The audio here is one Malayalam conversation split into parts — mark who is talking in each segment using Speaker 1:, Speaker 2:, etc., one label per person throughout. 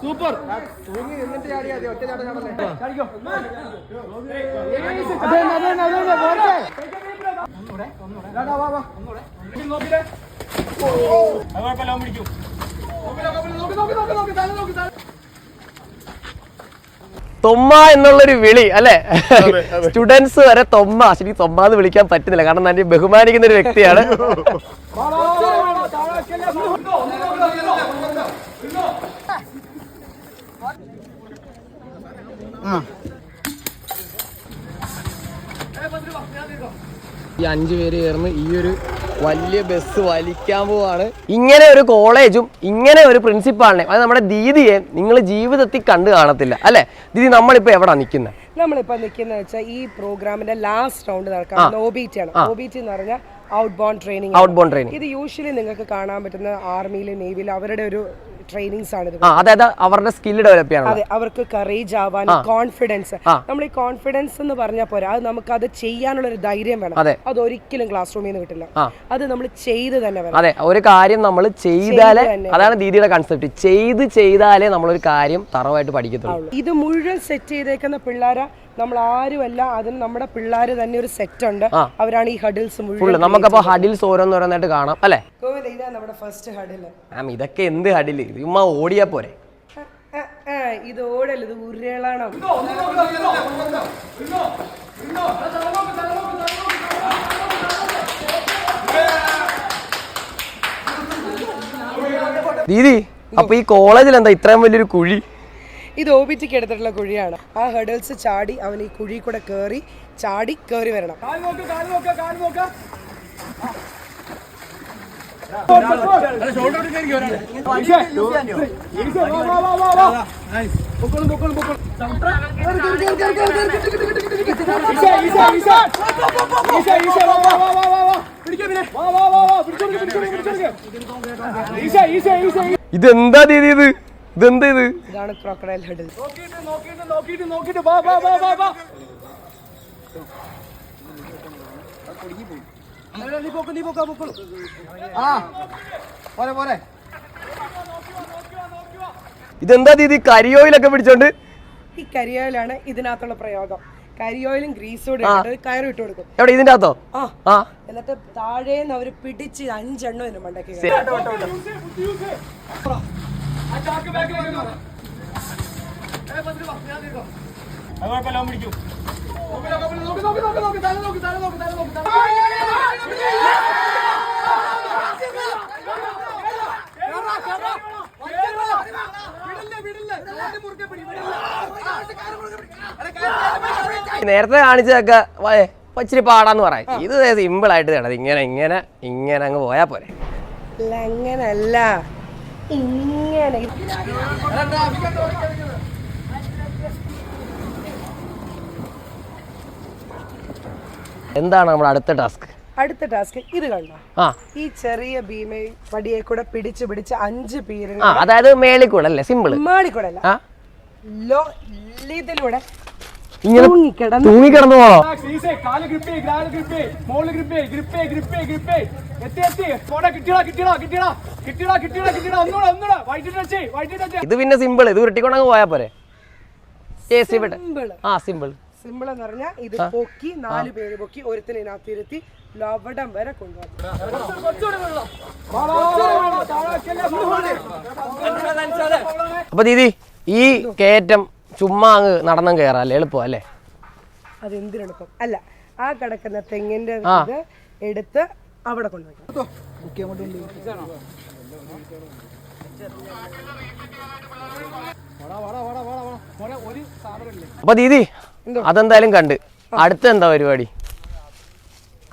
Speaker 1: സൂപ്പർ
Speaker 2: തൊമ്മ എന്നുള്ളൊരു വിളി അല്ലെ? സ്റ്റുഡൻസ് വരെ തൊമ്മ. ശരി തൊമ്മ എന്ന് വിളിക്കാൻ പറ്റുന്നില്ല. കാരണം തന്നെ ബഹുമാനിക്കുന്ന ഒരു വ്യക്തിയാണ്. ഈ അഞ്ചു പേര് ചേർന്ന് ഈ ഒരു വലിയ ബസ് വലിക്കാൻ പോവാണ്. ഇങ്ങനെ ഒരു കോളേജും ഇങ്ങനെ ഒരു പ്രിൻസിപ്പാളിനെ അത് നമ്മുടെ ദീദിയെ നിങ്ങൾ ജീവിതത്തിൽ കണ്ടു കാണത്തില്ല അല്ലെ? ദീദി നമ്മളിപ്പോ എവിടെ നിൽക്കുന്നത്
Speaker 3: നമ്മളിപ്പോ നിൽക്കുന്ന വെച്ചാൽ ഈ പ്രോഗ്രാമിന്റെ ലാസ്റ്റ് റൗണ്ട് നടക്കാൻ ഒ ബി ആണ്. ഒ ബി എന്ന് പറഞ്ഞാൽ out bone training
Speaker 2: out bone training
Speaker 3: ഇത് യൂഷ്വലി നിങ്ങൾക്ക് കാണാൻ പറ്റുന്ന ആർമിയിലും നേവിയിലും അവരുടെ ഒരു ട്രെയിനിങ്സ് ആണ്
Speaker 2: അതായത് അവരുടെ സ്കിൽ ഡെവലപ്പ് ചെയ്യാൻ
Speaker 3: അതെ അവർക്ക് കറേജ് ആവാൻ കോൺഫിഡൻസ് നമ്മൾ ഈ കോൺഫിഡൻസ് എന്ന് പറഞ്ഞാൽ പോരാ അത് നമുക്ക് അത് ചെയ്യാനുള്ള ഒരു ധൈര്യം വേണം.
Speaker 2: അതെ.
Speaker 3: അത് ഒരിക്കലും ക്ലാസ് റൂമിൽ നിന്ന് കിട്ടില്ല. അത് നമ്മൾ ചെയ്ത് തന്നെ വേണം.
Speaker 2: അതെ ഒരു കാര്യം നമ്മൾ ചെയ്താലേ അതാണ് ദീദിയുടെ കൺസെപ്റ്റ് ചെയ്ത് ചെയ്താലേ നമ്മൾ ഒരു കാര്യം തറവായിട്ട് പഠിക്കത്തുള്ളൂ.
Speaker 3: ഇത് മുഴുവൻ സെറ്റ് ചെയ്തേക്കുന്ന പിള്ളേരെ നമ്മൾ ആരുമല്ല അതിന് നമ്മുടെ പിള്ളേർ തന്നെ ഒരു സെറ്റ് ഉണ്ട് അവരാണ് ഈ ഹഡിൽസ് മുഴുവൻ
Speaker 2: നമുക്കപ്പോ ഹഡിൽസ് ഓരോന്നോരോന്നായിട്ട് കാണാം അല്ലേ
Speaker 3: ഗോവിന്ദ ഇതാ നമ്മുടെ ഫസ്റ്റ് ഹഡിൽ
Speaker 2: മാം ഇതൊക്കെ എന്ത് ഹഡിൽ ചുമ്മാ ഓടിയാ പോരെ
Speaker 3: ഇത് ഓടല്ല ഇത് ഉരുളണം
Speaker 2: ദീദി അപ്പൊ ഈ കോളേജിൽ എന്താ ഇത്രയും വലിയൊരു കുഴി
Speaker 3: ഇത് ഒ ബി ടിക്ക് എടുത്തിട്ടുള്ള കുഴിയാണ്. ആ ഹെഡൽസ് ചാടി അവൻ ഈ കുഴി കൂടെ കയറി ചാടി കയറി വരണം.
Speaker 2: ഇതെന്താ രീതി ഇത്? ഇതെന്താ ഇത്?
Speaker 3: ഇതാണ് ക്രോക്കഡൈൽ
Speaker 1: പോരെ
Speaker 2: ഇതെന്താ ദീദി കരിയോയിലൊക്കെ പിടിച്ചോണ്ട്?
Speaker 3: ഈ കരിയോയിലാണ് ഇതിനകത്തുള്ള പ്രയോഗം. കരിയോയിലും ഗ്രീസും കൂടെ കയറി ഇട്ട് കൊടുക്കും.
Speaker 2: എവിടെ? ഇതിന്റെ അകത്തോ
Speaker 3: ആ.
Speaker 2: ആ.
Speaker 3: എന്നിട്ട് താഴേന്ന് അവർ പിടിച്ച് അഞ്ചെണ്ണം ഇതിന് മണ്ടയ്ക്ക്
Speaker 2: നേരത്തെ കാണിച്ചതൊക്കെ ഇച്ചിരി പാടാന്ന് പറയാം. ഇത് സിമ്പിൾ ആയിട്ട് തേടത് ഇങ്ങനെ ഇങ്ങനെ ഇങ്ങനെ അങ്ങ് പോയാ പോരെ.
Speaker 3: അങ്ങനല്ല. ഇങ്ങനെ.
Speaker 2: എന്താണ് നമ്മുടെ അടുത്ത ടാസ്ക്?
Speaker 3: അടുത്ത ടാസ്ക് ഇത് കണ്ടോ? ഈ ചെറിയ ഭീമ വടിയെ കൂടെ പിടിച്ച് പിടിച്ച് അഞ്ച് പേര്
Speaker 2: ആ അതായത് മേളിക്കൂടല്ലേ അല്ലേ? സിമ്പിൾ മേളിക്കൂടല്ലോ
Speaker 3: ലോ ഇതിലൂടെ
Speaker 2: ഇങ്ങനെ
Speaker 3: തൂങ്ങിക്കിടന്ന്.
Speaker 2: പോണോ?
Speaker 1: ഈസേ കാൽ ഗ്രിപ്പ് ചെയ്യ് കാൽ ഗ്രിപ്പ്. ചെയ്യ് മോൾ ഗ്രിപ്പ് ചെയ്യ് ഗ്രിപ്പ് ചെയ്യ് ഗ്രിപ്പ് ചെയ്യ് ഗ്രിപ്പ്. ചെയ്യ് എത്തി എത്തി. കോട കിട്ടിയടാ കിട്ടിയടാ കിട്ടിയടാ. കിട്ടിയടാ കിട്ടിയടാ കിട്ടിയടാ. ഒന്നുകൂടെ ഒന്നുകൂടെ വൈറ്റ് ടച്ച് വൈറ്റ് ടച്ച്
Speaker 2: ഇത് പിന്നെ സിമ്പിൾ ഇത് ഉരുട്ടിക്കൊണ്ടങ്ങ് പോയാ പോരെ. ആ സിമ്പിൾ
Speaker 3: സിമ്പിൾ എന്ന് പറഞ്ഞാൽ ഇത് പൊക്കി നാല് പേര് പൊക്കി ഒരുത്തിന് ലവടം വരെ കൊണ്ടുപോകും
Speaker 2: അപ്പൊ ദീദി ഈ കയറ്റം ചുമ്മാ അങ്ങ് നടന്നും കയറാം അല്ലേ എളുപ്പം അല്ലേ?
Speaker 3: അത് എന്തിനെളുപ്പം അല്ല ആ കിടക്കുന്ന തെങ്ങിന്റെ. ഇത് എടുത്ത് അവിടെ
Speaker 1: കൊണ്ടുപോയി.
Speaker 2: അപ്പൊ ദീദി അതെന്തായാലും കണ്ട്. അടുത്ത എന്താ പരിപാടി?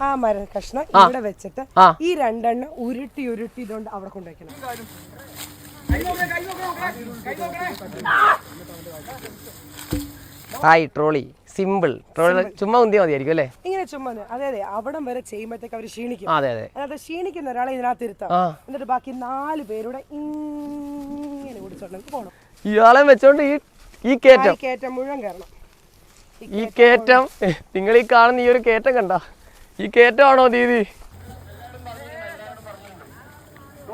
Speaker 3: ആ മര കഷ്ണം ഇവിടെ വെച്ചിട്ട് ഈ രണ്ടെണ്ണം ഉരുട്ടി ഉരുട്ടി ഇതുകൊണ്ട് അവിടെ കൊണ്ടുവയ്ക്കണം.
Speaker 2: Hi trolley. സിമ്പിൾ. ട്രോളി ചുമ്മാ ഉന്തിയാ മതിയായിരിക്കും അല്ലേ?
Speaker 3: ഇങ്ങനെ ചുമ്മാ അതെ അതെ. അവിടം വരെ ചെയ്യുമ്പോഴത്തേക്ക് അവർ ക്ഷീണിക്കും.
Speaker 2: അതെ അതെ.
Speaker 3: അതിനകത്ത് ക്ഷീണിക്കുന്ന ഒരാളെ ഇതിനകത്ത് ഇരുത്താം. എന്നിട്ട് ബാക്കി നാല് പേരുടെ ഇങ്ങനെ കുടിച്ചോണ്ടെങ്കിൽ പോകണം
Speaker 2: ഇയാളെ വെച്ചോണ്ട് ഈ ഈ
Speaker 3: കേറ്റം. കേറ്റം മുഴുവൻ കയറണം
Speaker 2: ഈ കേറ്റം നിങ്ങൾ ഈ കാണുന്ന ഈ ഒരു കേറ്റം കണ്ട. ഈ കേറ്റമാണോ ദീദി?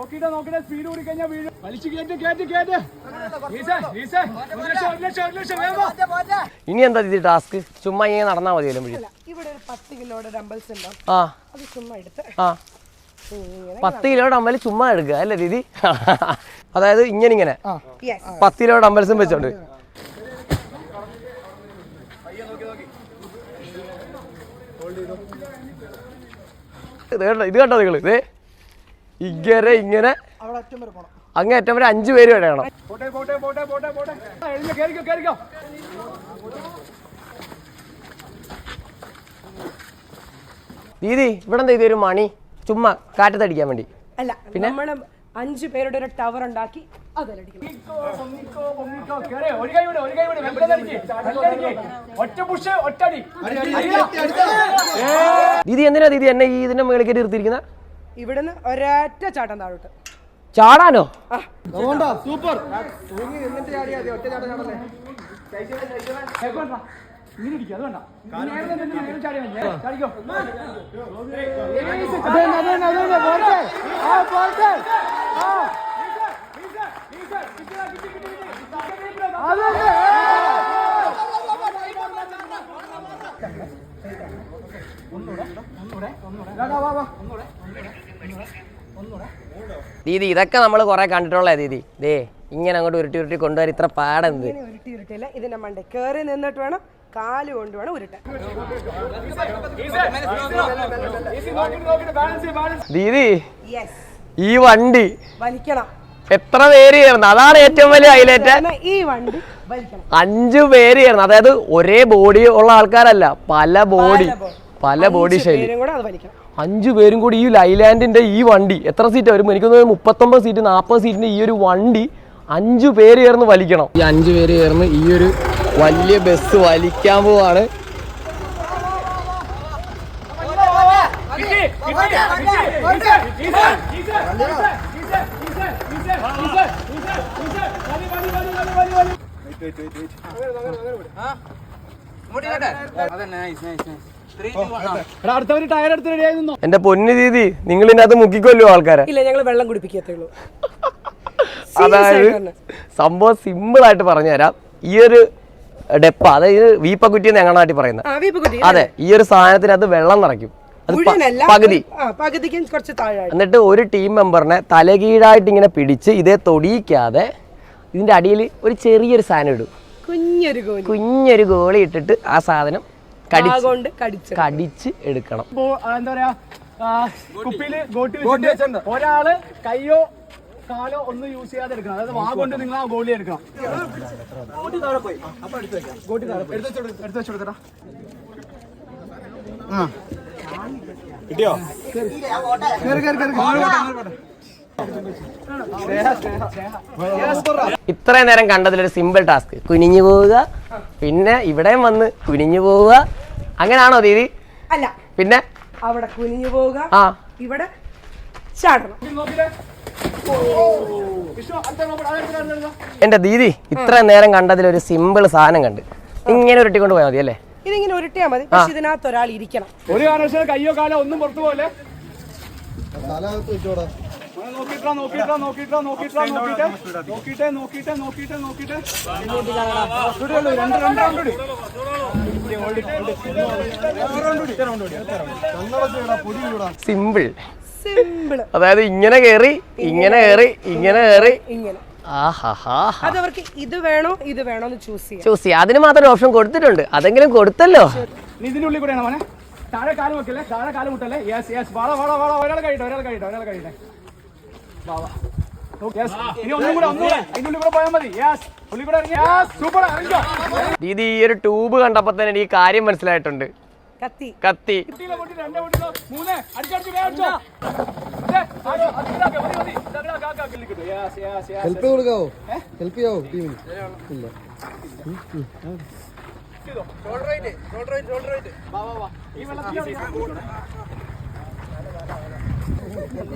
Speaker 1: നോക്കിയിട്ട് നോക്കിട്ട് സ്പീഡ് കൂടി കഴിഞ്ഞാൽ വീഴും. വലിച്ചു കയറ്റ് കയറ്റ് കയറ്റ്.
Speaker 2: ഇനി എന്താ ദീദി ടാസ്ക് ചുമ്മാ ഇങ്ങനെ നടന്നാ മതിയല്ലോ വഴി
Speaker 3: ഇവിടെ ഒരു പത്ത് കിലോയുടെ ഡംബൽസ് ഉണ്ടോ?
Speaker 2: ആ.
Speaker 3: അത് ചുമ്മാ എടുത്ത്.
Speaker 2: ആ. പത്ത് കിലോ ഡമ്പൽ ചുമ്മാ എടുക്കുക അല്ലേ ദീദി? അതായത് ഇങ്ങനെ ഇങ്ങനെ
Speaker 3: യെസ്
Speaker 2: പത്ത് കിലോ ഡമ്പൽസും വെച്ചോണ്ട്. ഇത് കണ്ടോ ഇത് കണ്ടോ നിങ്ങൾ? ഇതേ ഇങ്ങനെ ഇങ്ങനെ. അങ്ങ് ഏറ്റവും വരെ അഞ്ചു പേര്
Speaker 1: വരെ വേണം.
Speaker 2: ദീദി ഇവിടെ എന്താ ഇതൊരു മണി? ചുമ്മാ കാറ്റത്തടിക്കാൻ വേണ്ടി.
Speaker 3: അല്ല പിന്നെ? നമ്മൾ അഞ്ചു പേരുടെ ഒരു ടവർ ഉണ്ടാക്കി
Speaker 2: ദീദി എന്തിനാ ദീദി എന്നെ ഈ ഇതിന്റെ മേളിക്കേറ്റ് കയറ്റി
Speaker 3: ഇവിടുന്ന് ഒരൊറ്റ ചാട്ടം താഴോട്ട്.
Speaker 2: ചാടാനോ?
Speaker 1: സൂപ്പർ. അത്
Speaker 2: ദീദി ഇതൊക്കെ നമ്മൾ കുറെ കണ്ടിട്ടുള്ള ദീദി. ദേ ഇങ്ങനെ അങ്ങോട്ട് ഉരുട്ടി ഉരുട്ടി കൊണ്ടുവരാൻ ഇത്ര പാടെന്ത്.
Speaker 3: ഉരുട്ടി ഉരുട്ടില്ല ഇതിന്റെ മണ്ട കേറി നിന്നിട്ട് വേണം കാൽ കൊണ്ട് വേണം ഉരുട്ടാൻ.
Speaker 1: ബാലൻസ് ബാലൻസ്
Speaker 2: ദീദി
Speaker 3: യെസ്
Speaker 2: ഈ വണ്ടി
Speaker 3: വലിക്കണം.
Speaker 2: എത്ര പേര് ചേർന്ന് അതാണ് ഏറ്റവും വലിയ ഹൈലൈറ്റ്
Speaker 3: ഈ വണ്ടി വലിക്കണം.
Speaker 2: അഞ്ചു പേര് ചേർന്ന് അതായത് ഒരേ ബോഡി ഉള്ള ആൾക്കാരല്ല പല ബോഡി പല ബോഡി ശൈലി അഞ്ചു പേരും കൂടി ഈ ലൈലാൻഡിന്റെ ഈ വണ്ടി എത്ര സീറ്റ് വരും എനിക്ക് തോന്നുന്നു മുപ്പത്തൊമ്പത് സീറ്റ് നാൽപ്പത് സീറ്റിന്റെ ഈ ഒരു വണ്ടി അഞ്ചു പേര് ചേർന്ന് വലിക്കണം. ഈ അഞ്ചു പേര് ചേർന്ന് ഈ ഒരു വലിയ ബസ് വലിക്കാൻ പോവാണ്.
Speaker 1: അതെ നൈസ് നൈസ് ഈസേ,
Speaker 2: എന്റെ പൊന്ന് രീതി നിങ്ങൾ ഇതിന്റെ അത് മുക്കിക്കൊല്ലോ ആൾക്കാരെ.
Speaker 3: ഇല്ല ഞങ്ങൾ വെള്ളം കുടിപ്പിക്കത്തേ
Speaker 2: അതായത് സംഭവം സിമ്പിൾ ആയിട്ട് പറഞ്ഞുതരാം. ഈ ഒരു ഡെപ്പ അതായത് വീപ്പക്കുറ്റി എന്ന് ഞങ്ങളുടെ നാട്ടിൽ പറയുന്നത് അതെ ഈ ഒരു സാധനത്തിനകത്ത് വെള്ളം നിറയ്ക്കും. പകുതി. എന്നിട്ട് ഒരു ടീം മെമ്പറിനെ തലകീഴായിട്ട് ഇങ്ങനെ പിടിച്ച് ഇതേ തൊടിയിക്കാതെ ഇതിന്റെ അടിയിൽ ഒരു ചെറിയൊരു സാധനം ഇടും.
Speaker 3: കുഞ്ഞൊരു
Speaker 2: കുഞ്ഞൊരു ഗോളി ഇട്ടിട്ട് ആ സാധനം കടിച്ച്.
Speaker 3: കടിച്ച്.
Speaker 2: എടുക്കണം.
Speaker 1: എന്താ പറയാ കുപ്പിയിൽ ഗോട്ടി. ഒരാൾ കയ്യോ കാലോ ഒന്നും യൂസ് ചെയ്യാതെ എടുക്കണം അതായത് വാ കൊണ്ട് നിങ്ങൾ ആ ഗോളി എടുക്കണം. ഗോട്ടി താഴെ പോയി. എടുത്ത് വെച്ചു കൊടുക്കടാ
Speaker 2: ഇത്രയും നേരം കണ്ടതിലൊരു സിമ്പിൾ ടാസ്ക് കുനിഞ്ഞു പോവുക. പിന്നെ ഇവിടെയും വന്ന് കുനിഞ്ഞു പോവുക. അങ്ങനെയാണോ ദീദി?
Speaker 3: അല്ല.
Speaker 2: പിന്നെ?
Speaker 3: അവിടെ കുനിഞ്ഞു പോവുക.
Speaker 2: ആ.
Speaker 3: ഇവിടെ ചാടണം.
Speaker 2: എന്റെ ദീദി ഇത്ര നേരം കണ്ടതിൽ ഒരു സിമ്പിൾ സാധനം കണ്ട്. ഇങ്ങനെ ഉരുട്ടിക്കൊണ്ട് പോയാൽ മതി അല്ലേ?
Speaker 3: ഇതിങ്ങനെ ഉരുട്ടിയാ മതി. പക്ഷെ ഇതിനകത്ത് ഒരാൾ ഇരിക്കണം.
Speaker 1: ഒരു കാരണവശാലും കയ്യോ കാലോ ഒന്നും പുറത്തു പോലെ നോക്കിട്ടാ നോക്കിട്ടാ നോക്കിട്ടാ നോക്കിട്ടാ നോക്കിട്ടെ നോക്കിട്ടെ നോക്കിട്ടെ നോക്കിട്ടെ നോക്കിട്ടെ രണ്ട് രണ്ട് റൗണ്ട് കൂടി
Speaker 2: സിമ്പിൾ. അതായത് ഇങ്ങനെ കയറി ഇങ്ങനെ കയറി ഇങ്ങനെ കയറി
Speaker 3: ഇങ്ങനെ. അത് അവർക്ക് ഇത് വേണോ ഇത് വേണോ എന്ന് ചൂസ് ചെയ്യാം.
Speaker 2: ചൂസ് ചെയ്യാം. അതിന് മാത്രം ഓപ്ഷൻ കൊടുത്തിട്ടുണ്ട്. അതെങ്കിലും കൊടുത്തല്ലോ.
Speaker 1: നീ ഇതിന്റെ ഉള്ളിൽ കൂടെയാണ് മോനെ. താഴെ കാലം വെക്കല്ലേ? താഴെ കാലം മുട്ടല്ലേ? യെസ് യെസ് വാള വാള വാള ഒരാൾ കഴിയട്ടെ ഒരാൾ കഴിയട്ടെ ഒരാൾ കഴിയട്ടെ.
Speaker 2: ദീദി ഈ ഒരു ട്യൂബ് കണ്ടപ്പോ തന്നെ എനിക്ക് കാര്യം മനസ്സിലായിട്ടുണ്ട്.
Speaker 3: കത്തി.
Speaker 2: കത്തി.
Speaker 4: ഹെൽപ്പ് കൊടുക്കാവോ? ഹെൽപ്പ് ചെയ്യാവോ ടീമിന് ഇല്ല.
Speaker 1: കളിക്കാം.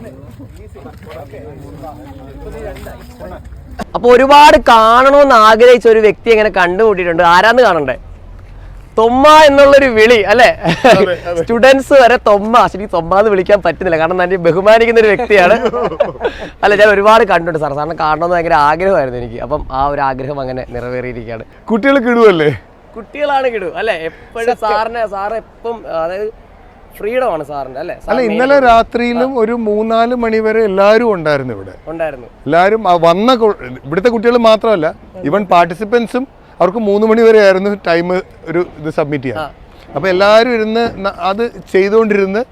Speaker 2: അപ്പൊ ഒരുപാട് കാണണമെന്ന് ആഗ്രഹിച്ച ഒരു വ്യക്തി എങ്ങനെ കണ്ടുമുട്ടിയിട്ടുണ്ട്? ആരാന്ന് കാണണ്ടേ? തൊമ്മ എന്നുള്ളൊരു വിളി അല്ലെ? സ്റ്റുഡൻസ് വരെ തൊമ്മ. ശരി തൊമ്മ എന്ന് വിളിക്കാൻ പറ്റുന്നില്ല. കാരണം ഞാൻ ബഹുമാനിക്കുന്ന ഒരു വ്യക്തിയാണ്. അല്ല ഞാൻ ഒരുപാട് കണ്ടുണ്ട് സാർ. സാറിനെ കാണണമെന്ന് ഭയങ്കര ആഗ്രഹമായിരുന്നു എനിക്ക്. അപ്പം ആ ഒരു ആഗ്രഹം അങ്ങനെ നിറവേറിയിരിക്കുകയാണ്.
Speaker 5: കുട്ടികൾ കിടുവല്ലേ?
Speaker 2: കുട്ടികളാണ് കിടു അല്ലെ? എപ്പോഴും സാറിനെ സാറ് എപ്പം അതായത് ഫ്രീഡം ആണ് സാറിന്റെ അല്ലേ?
Speaker 5: അല്ല ഇന്നലെ രാത്രിയിലും ഒരു മൂന്നാൽ മണി വരെ എല്ലാവരും ഉണ്ടായിരുന്നു ഇവിടെ.
Speaker 2: ഉണ്ടായിരുന്നു.
Speaker 5: എല്ലാവരും വന്ന ഇവിടുത്തെ കുട്ടികൾ മാത്രമല്ല ഇവൻ പാർട്ടിസിപ്പൻസും അവർക്ക് മൂന്ന് മണി വരെ ആയിരുന്നു ടൈം ഒരു ഇത് സബ്മിറ്റ് ചെയ്യാൻ. അപ്പോൾ എല്ലാവരും ഇരുന്ന് അത് ചെയ്തുകൊണ്ടിരുന്ന്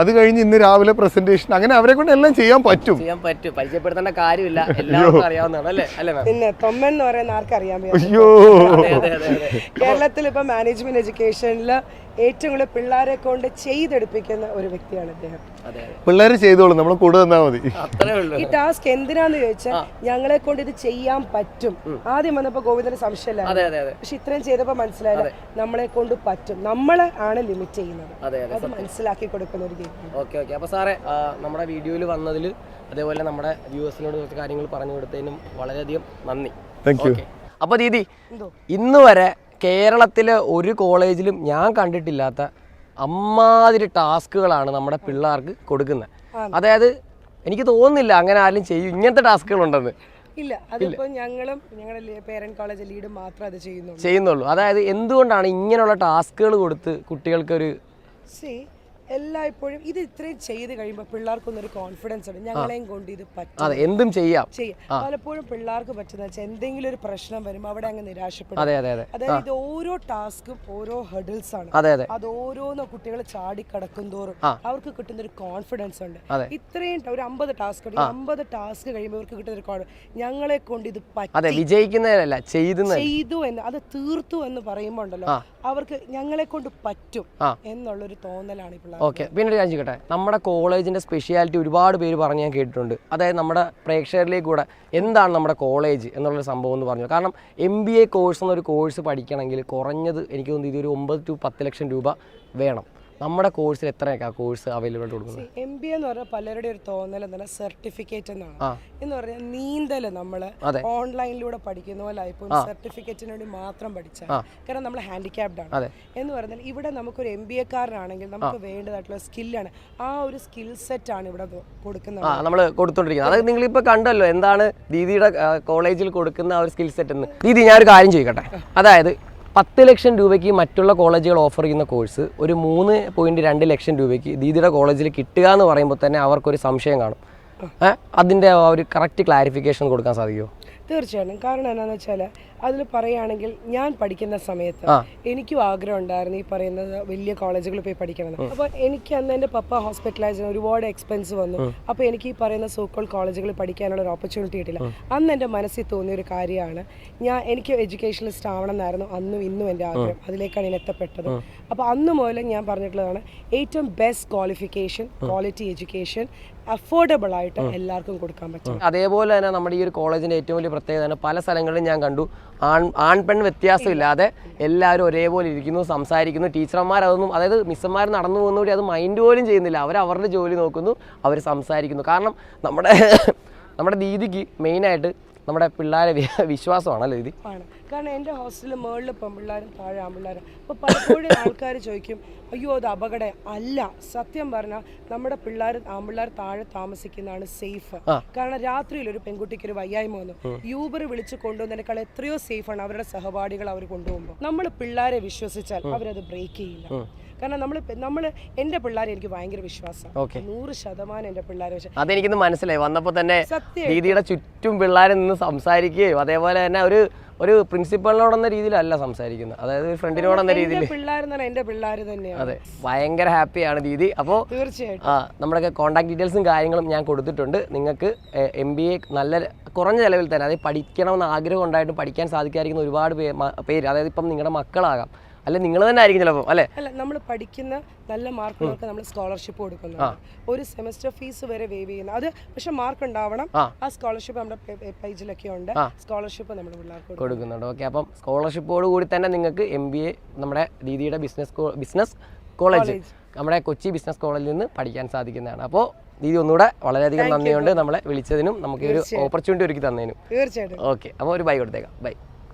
Speaker 5: അത് കഴിഞ്ഞ് ഇന്ന് രാവിലെ പ്രസന്റേഷൻ അങ്ങനെ അവരെ കൊണ്ട് എല്ലാം ചെയ്യാൻ പറ്റും.
Speaker 2: ചെയ്യാൻ പറ്റും. പരിചയപ്പെടുത്തേണ്ട കാര്യമില്ല. എല്ലാവർക്കും അറിയാവുന്നതാണ് അല്ലേ? അല്ലേ
Speaker 3: പിന്നെ തൊമ്മൻ എന്ന് പറയുന്ന ആർക്കറിയാൻ
Speaker 5: അയ്യോ.
Speaker 3: കേരളത്തിൽ ഇപ്പൊ മാനേജ്മെന്റ് എഡ്യൂക്കേഷനിൽ ഏറ്റവും കൂടുതൽ പിള്ളേരെ കൊണ്ട് ചെയ്തെടുപ്പിക്കുന്ന ഒരു വ്യക്തിയാണ് അദ്ദേഹം
Speaker 2: അതെ അതെ.
Speaker 5: പിള്ളേർ ചെയ്തോളും നമ്മൾ കൂടെ തന്നാൽ മതി.
Speaker 2: അത്രേ ഉള്ളൂ.
Speaker 3: ഈ ടാസ്ക് എന്തിനാന്ന് ചോദിച്ചാൽ ഞങ്ങളെ കൊണ്ട് ഇത് ചെയ്യാൻ പറ്റും. ആദ്യം വന്നപ്പോ ഗോവിന്ദന് സംശയമില്ല.
Speaker 2: അതെ അതെ അതെ.
Speaker 3: പക്ഷെ ഇത്രയും ചെയ്തപ്പോ മനസ്സിലായില്ല. നമ്മളെ കൊണ്ട് പറ്റും. നമ്മളെ ആണ് ലിമിറ്റ് ചെയ്യുന്നത്.
Speaker 2: അതെ അതെ
Speaker 3: അത് മനസ്സിലാക്കി കൊടുക്കുന്ന ഒരു ഗെയിം
Speaker 2: ഓക്കെ ഓക്കെ. അപ്പൊ സാറേ നമ്മുടെ വീഡിയോയിൽ വന്നതിൽ അതേപോലെ നമ്മുടെ വ്യൂവേഴ്സിനോട് കുറച്ച് കാര്യങ്ങൾ പറഞ്ഞു കൊടുത്തതിനും വളരെയധികം നന്ദി.
Speaker 5: താങ്ക് യു
Speaker 2: അപ്പൊ ദീദി ഇന്ന് വരെ കേരളത്തിലെ ഒരു കോളേജിലും ഞാൻ കണ്ടിട്ടില്ലാത്ത അമ്മാതിരി ടാസ്കുകളാണ് നമ്മുടെ പിള്ളേർക്ക് കൊടുക്കുന്നത്. അതായത് എനിക്ക് തോന്നുന്നില്ല അങ്ങനെ ആരും ചെയ്യും ഇങ്ങനത്തെ ടാസ്കുകളുണ്ടെന്ന്.
Speaker 3: ഇല്ല അതിപ്പോ ഞങ്ങളും ഞങ്ങളുടെ പേരന്റ് കോളേജ് ലീഡ് മാത്രം അത് ചെയ്യുന്നുള്ളൂ.
Speaker 2: ചെയ്യുന്നുള്ളൂ. അതായത് എന്തുകൊണ്ടാണ് ഇങ്ങനെയുള്ള ടാസ്കുകൾ കൊടുത്ത് കുട്ടികൾക്കൊരു
Speaker 3: സി എല്ലായ്പ്പോഴും ഇത് ഇത്രയും ചെയ്ത് കഴിയുമ്പോൾ പിള്ളേർക്കൊന്നും ഒരു കോൺഫിഡൻസ് ഉണ്ട് ഞങ്ങളെയും കൊണ്ട് ഇത് പറ്റും.
Speaker 2: എന്തും ചെയ്യാം.
Speaker 3: ചെയ്യാം. പലപ്പോഴും പിള്ളേർക്ക് പറ്റുന്ന വെച്ചാൽ എന്തെങ്കിലും ഒരു പ്രശ്നം വരുമ്പോൾ അവിടെ അങ്ങ് നിരാശപ്പെടും.
Speaker 2: അതെ അതെ അതെ.
Speaker 3: അതായത് ഇത് ഓരോ ടാസ്കും ഓരോ ഹെഡിൽസ് ആണ്.
Speaker 2: അതെ
Speaker 3: ഓരോന്ന് കുട്ടികൾ ചാടി തോറും അവർക്ക് കിട്ടുന്ന ഒരു കോൺഫിഡൻസ് ഉണ്ട് ഇത്രയും ഒരു അമ്പത് ടാസ്ക് ഉണ്ട്. അമ്പത് ടാസ്ക് കഴിയുമ്പോൾ ഇവർക്ക് കിട്ടുന്ന ഒരു കോൺഫിഡൻസ് ഞങ്ങളെ കൊണ്ട് ഇത്
Speaker 2: അതെ വിജയിക്കുന്നതല്ല
Speaker 3: ചെയ്തു എന്ന് അത് തീർത്തു എന്ന് പറയുമ്പോൾ ഉണ്ടല്ലോ അവർക്ക് ഞങ്ങളെ കൊണ്ട് പറ്റും. എന്നുള്ളൊരു തോന്നലാണ് ഇപ്പോൾ പിള്ളേർ
Speaker 2: ഓക്കെ. പിന്നെ ഒരു കാര്യം കേട്ടെ നമ്മുടെ കോളേജിന്റെ സ്പെഷ്യാലിറ്റി ഒരുപാട് പേര് പറഞ്ഞു ഞാൻ കേട്ടിട്ടുണ്ട്. അതായത് നമ്മുടെ പ്രേക്ഷകരിലേക്ക് കൂടെ എന്താണ് നമ്മുടെ കോളേജ് എന്നുള്ളൊരു സംഭവം എന്ന് പറഞ്ഞു. കാരണം എം ബി എ കോഴ്സ് എന്നൊരു കോഴ്സ് പഠിക്കണമെങ്കിൽ കുറഞ്ഞത് എനിക്ക് തോന്നുന്നു ഇതൊരു ഒമ്പത് ടു പത്ത് ലക്ഷം രൂപ വേണം. നമ്മുടെ കോഴ്സിൽ എത്രയൊക്കെ കോഴ്സ് അവൈലബിൾ കൊടുക്കുന്നത്?
Speaker 3: എം ബി എന്ന് പറഞ്ഞാൽ പലരുടെ ഒരു തോന്നൽ എന്താണ് സർട്ടിഫിക്കറ്റ് എന്നാണ്. എന്ന് പറഞ്ഞാൽ നീന്തൽ നമ്മൾ ഓൺലൈനിലൂടെ പഠിക്കുന്ന പോലെ ഇപ്പം സർട്ടിഫിക്കറ്റിന് വേണ്ടി മാത്രം പഠിച്ച കാരണം നമ്മൾ ഹാൻഡിക്യാപ്ഡ് ആണ്. എന്ന് പറഞ്ഞാൽ ഇവിടെ നമുക്കൊരു എം ബി എക്കാരനാണെങ്കിൽ നമുക്ക് വേണ്ടതായിട്ടുള്ള സ്കില്ലാണ് ആ ഒരു സ്കിൽ സെറ്റ് ആണ് ഇവിടെ കൊടുക്കുന്നത്.
Speaker 2: നമ്മൾ കൊടുത്തോണ്ടിരിക്കുന്നത്. അതായത് ഇപ്പൊ കണ്ടല്ലോ എന്താണ് ദീദിയുടെ കോളേജിൽ കൊടുക്കുന്ന ആ ഒരു സ്കിൽ സെറ്റ് എന്ന്. ദീദി ഒരു കാര്യം ചോദിക്കട്ടെ? അതായത് പത്ത് ലക്ഷം രൂപയ്ക്ക് മറ്റുള്ള കോളേജുകൾ ഓഫർ ചെയ്യുന്ന കോഴ്സ് ഒരു മൂന്ന് പോയിന്റ് രണ്ട് ലക്ഷം രൂപയ്ക്ക് ദീദിയുടെ കോളേജിൽ കിട്ടുക എന്ന് പറയുമ്പോൾ തന്നെ അവർക്കൊരു സംശയം കാണും. അതിന്റെ ഒരു കറക്റ്റ് ക്ലാരിഫിക്കേഷൻ കൊടുക്കാൻ സാധിക്കുമോ?
Speaker 3: തീർച്ചയായിട്ടും. കാരണം എന്താണെന്ന് വെച്ചാൽ അതിൽ പറയുകയാണെങ്കിൽ ഞാൻ പഠിക്കുന്ന സമയത്ത് എനിക്കും ആഗ്രഹം ഉണ്ടായിരുന്നു ഈ പറയുന്നത് വലിയ കോളേജുകളിൽ പോയി പഠിക്കണം അപ്പോൾ എനിക്ക് അന്ന് എന്റെ പപ്പ ഹോസ്പിറ്റലൈസിന് ഒരുപാട് എക്സ്പെൻസ് വന്നു. അപ്പോൾ എനിക്ക് ഈ പറയുന്ന സോക്കോൾ കോളേജുകളിൽ പഠിക്കാനുള്ള ഒരു ഓപ്പർച്യൂണിറ്റി കിട്ടില്ല അന്ന് എന്റെ മനസ്സിൽ തോന്നിയ ഒരു കാര്യമാണ്. ഞാൻ എനിക്ക് എഡ്യൂക്കേഷനിസ്റ്റ് ആവണം എന്നായിരുന്നു അന്നും ഇന്നും എന്റെ ആഗ്രഹം. അതിലേക്കാണ് ഞാൻ എത്തപ്പെട്ടത്. അപ്പോൾ അന്ന് മുതൽ ഞാൻ പറഞ്ഞിട്ടുള്ളതാണ് ഏറ്റവും best qualification quality education affordable ആയിട്ട് എല്ലാവർക്കും കൊടുക്കാൻ പറ്റും.
Speaker 2: അതേപോലെ തന്നെ നമ്മുടെ ഈ ഒരു കോളേജിന്റെ ഏറ്റവും വലിയ പ്രത്യേകത പല സ്ഥലങ്ങളിലും ഞാൻ കണ്ടു. ആൺ ആൺ പെൺ വ്യത്യാസമില്ലാതെ എല്ലാവരും ഒരേപോലെ ഇരിക്കുന്നു സംസാരിക്കുന്നു. ടീച്ചർമാർ അതൊന്നും അതായത് മിസ്സന്മാർ നടന്നു പോകുന്നവരെ അത് മൈൻഡ് പോലും ചെയ്യുന്നില്ല. അവർ അവരുടെ ജോലി നോക്കുന്നു അവർ സംസാരിക്കുന്നു. കാരണം നമ്മുടെ നമ്മുടെ ദീദിക്ക് മെയിനായിട്ട് നമ്മുടെ പിള്ളേരെ വിശ്വാസമാണല്ലോ ഇത്.
Speaker 3: ആണ്. കാരണം എന്റെ ഹോസ്റ്റലിൽ മുകളിൽ പെൺപിള്ളേരും താഴെ ആൺപിള്ളേരും. അപ്പോൾ പലപ്പോഴും ആൾക്കാർ ചോദിക്കും അയ്യോ അത് അപകടം. അല്ല സത്യം പറഞ്ഞാൽ നമ്മുടെ പിള്ളേർ ആൺപിള്ളേർ താഴെ താമസിക്കുന്നതാണ് സേഫ് കാരണം രാത്രിയിൽ ഒരു പെൺകുട്ടിക്ക് ഒരു വയ്യായ്മ വന്നു. യൂബർ വിളിച്ച് കൊണ്ടുവന്നതിനേക്കാൾ എത്രയോ സേഫാണ് അവരുടെ സഹപാഠികൾ അവർ കൊണ്ടുപോകുമ്പോൾ നമ്മൾ പിള്ളേരെ വിശ്വസിച്ചാൽ അവരത് ബ്രേക്ക് ചെയ്യില്ല. കാരണം നമ്മൾ നമ്മൾ എന്റെ പിള്ളേരെ എനിക്ക് ഭയങ്കര വിശ്വാസം. നൂറ് ശതമാനം എന്റെ പിള്ളേരെ
Speaker 2: അതെനിക്കൊന്ന് മനസ്സിലായി. വന്നപ്പോൾ തന്നെ ദീദിയുടെ ചുറ്റും പിള്ളേരെ നിന്ന് സംസാരിക്കുകയും അതേപോലെ തന്നെ ഒരു ഒരു പ്രിൻസിപ്പളിനോടെന്ന രീതിയിലല്ല സംസാരിക്കുന്നത്. അതായത് ഒരു ഫ്രണ്ടിനോടെന്ന രീതിയിൽ.
Speaker 3: എന്റെ പിള്ളേർ തന്നെയാണ്.
Speaker 2: അതെ. ഭയങ്കര ഹാപ്പിയാണ് ദീദി. അപ്പോൾ
Speaker 3: തീർച്ചയായിട്ടും.
Speaker 2: ആ നമ്മുടെ കോൺടാക്ട് ഡീറ്റെയിൽസും കാര്യങ്ങളും ഞാൻ കൊടുത്തിട്ടുണ്ട്. നിങ്ങൾക്ക് എം ബി എ നല്ല കുറഞ്ഞ ചിലവിൽ തന്നെ അതായത് പഠിക്കണമെന്ന് ആഗ്രഹം ഉണ്ടായിട്ടും പഠിക്കാൻ സാധിക്കാതിരിക്കുന്ന ഒരുപാട് പേര് അതായത് ഇപ്പം നിങ്ങളുടെ മക്കളാകാം. അല്ലെ നിങ്ങൾ തന്നെ ആയിരിക്കും ചിലപ്പോൾ അല്ലേ?
Speaker 3: അല്ല നമ്മൾ പഠിക്കുന്ന നല്ല മാർക്കുകൾക്ക് നമ്മൾ സ്കോളർഷിപ്പ് കൊടുക്കുന്നു ഒരു സെമസ്റ്റർ ഫീസ് വരെ വേവ് ചെയ്യുന്നു അത് പക്ഷെ മാർക്ക് ഉണ്ടാവണം.
Speaker 2: ആ.
Speaker 3: സ്കോളർഷിപ്പ് നമ്മുടെ പേജിലൊക്കെ ഉണ്ട്. സ്കോളർഷിപ്പ് നമ്മൾ പിള്ളേർക്ക് കൊടുക്കും.
Speaker 2: കൊടുക്കുന്നുണ്ട്. ഓക്കെ അപ്പം സ്കോളർഷിപ്പോട് കൂടി തന്നെ നിങ്ങൾക്ക് എം ബി എ നമ്മുടെ ദീദിയുടെ ബിസിനസ് ബിസിനസ് കോളേജ് നമ്മുടെ കൊച്ചി ബിസിനസ് കോളേജിൽ നിന്ന് പഠിക്കാൻ സാധിക്കുന്നതാണ്. അപ്പോൾ ദീദി ഒന്നുകൂടെ വളരെയധികം നന്ദിയുണ്ട്. നമ്മളെ വിളിച്ചതിനും നമുക്ക് ഒരു ഓപ്പർച്യൂണിറ്റി ഒരുക്കി തന്നതിനും.
Speaker 3: തീർച്ചയായിട്ടും.
Speaker 2: ഓക്കെ അപ്പോൾ ഒരു ബൈ കൊടുത്തേക്കാം. ബൈ.